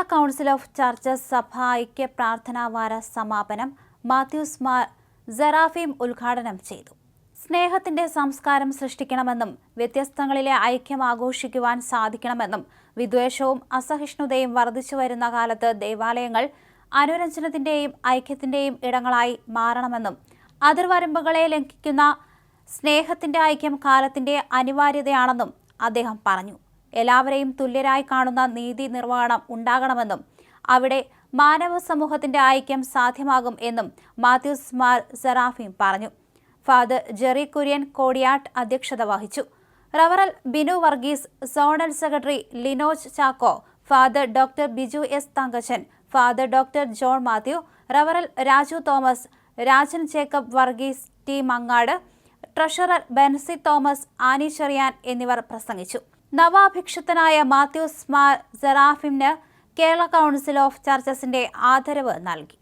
Kerala council of churches സഭ ഐക്യ പ്രാർത്ഥനാവാര സമാപനം മാത്യൂസ് മാർ സെറാഫീം ഉദ്ഘാടനം ചെയ്തു. സ്നേഹത്തിന്റെ സംസ്കാരം സൃഷ്ടിക്കണമെന്നും വ്യത്യസ്തങ്ങളിലെ ഐക്യം ആഘോഷിക്കുവാൻ സാധിക്കണമെന്നും വിദ്വേഷവും അസഹിഷ്ണുതയും വർദ്ധിച്ചു വരുന്ന കാലത്ത് ദേവാലയങ്ങൾ അനുരഞ്ജനത്തിന്റെയും ഐക്യത്തിന്റെയും ഇടങ്ങളായി മാറണമെന്നും അതിർവരമ്പുകളെ ലംഘിക്കുന്ന സ്നേഹത്തിന്റെ ഐക്യം കാലത്തിന്റെ അനിവാര്യതയാണെന്നും അദ്ദേഹം പറഞ്ഞു. എല്ലാവരെയും തുല്യരായി കാണുന്ന നീതി നിർവഹണം ഉണ്ടാകണമെന്നും അവിടെ മാനവ സമൂഹത്തിന്റെ ഐക്യം സാധ്യമാകും എന്നും മാത്യൂസ് മാർ സെറാഫീം പറഞ്ഞു. ഫാദർ ജെറി കുര്യൻ കോടിയാട്ട് അധ്യക്ഷത വഹിച്ചു. റവറൽ Binu Varghese zonal secretary Linoj Chacko father doctor Biju S Thankachan father doctor John Mathew റവറൽ Raju Thomas Rajan Jacob Varghese T Mangad treasurer Benzy Thomas Annie Cherian എന്നിവർ പ്രസംഗിച്ചു. നവാഭിക്ഷിതനായ മാത്യൂസ് മാർ സെറാഫിമിന് കേരള കൗൺസിൽ ഓഫ് ചർച്ചസിന്റെ ആദരവ് നൽകി.